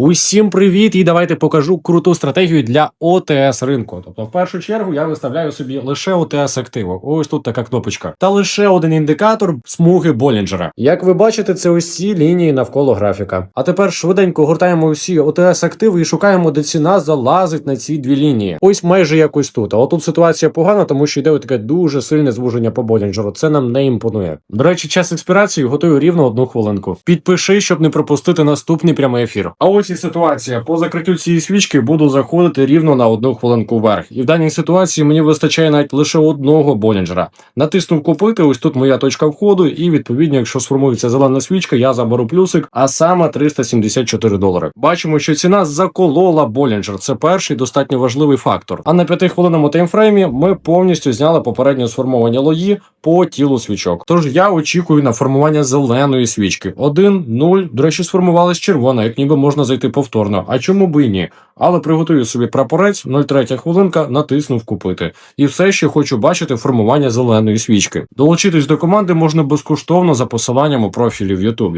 Усім привіт! І давайте покажу круту стратегію для ОТС ринку. Тобто, в першу чергу я виставляю собі лише ОТС активу. Ось тут така кнопочка. Та лише один індикатор смуги Болінджера. Як ви бачите, це ось лінії навколо графіка. А тепер швиденько гортаємо усі ОТС активи і шукаємо, де ціна залазить на ці дві лінії. Ось майже якось тут. А отут ситуація погана, тому що йде таке дуже сильне звуження по Болінджеру. Це нам не імпонує. До речі, час експірації готую рівно одну хвилинку. Підпиши, щоб не пропустити наступний прямий ефір. А ось і ситуація. По закриттю цієї свічки буду заходити рівно на одну хвилинку вверх. І в даній ситуації мені вистачає навіть лише одного Болінджера. Натиснув купити. Ось тут моя точка входу, і відповідно, якщо сформується зелена свічка, я заберу плюсик, а саме 374 долари. Бачимо, що ціна заколола Болінджер. Це перший достатньо важливий фактор. А на п'ятихвилинному таймфреймі ми повністю зняли попередньо сформовані лої по тілу свічок. Тож я очікую на формування зеленої свічки. 1, 0, до речі, сформувалась червона, як ніби можна зайти повторно. А чому би і ні? Але приготую собі прапорець, 0,3 хвилинка, натиснув купити. І все ще хочу бачити формування зеленої свічки. Долучитись до команди можна безкоштовно за посиланням у профілі в Ютубі.